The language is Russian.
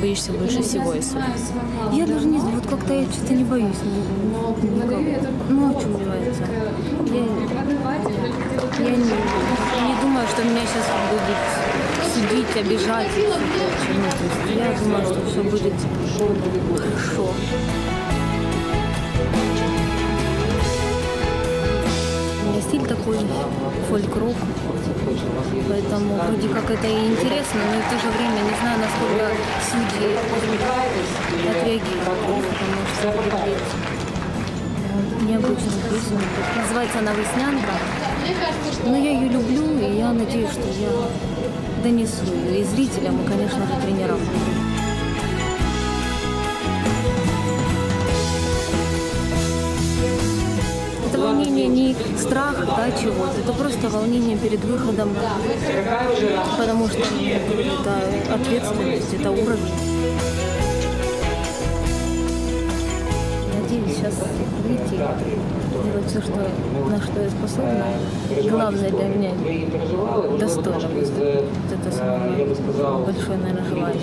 боишься больше всего из? Я даже не знаю, вот как-то я что-то не боюсь ни- никого. Ну, а бояться? Я, я не, не думаю, что меня сейчас будут судить, обижать. Ну, я думаю, что все будет хорошо. Стиль такой фольк-рок, поэтому вроде как это и интересно, но и в то же время не знаю, насколько судьи отреагируют, потому что необычную. Называется она «Веснянка». Но я ее люблю, и я надеюсь, что я донесу ее и зрителям, и, конечно же, тренерам. Волнение не страх да, чего-то, это просто волнение перед выходом, потому что это ответственность, это уровень. Надеюсь сейчас выйти, сделать все, что, на что я способна. Главное для меня достойно. Вот это самое большое, наверное, желание.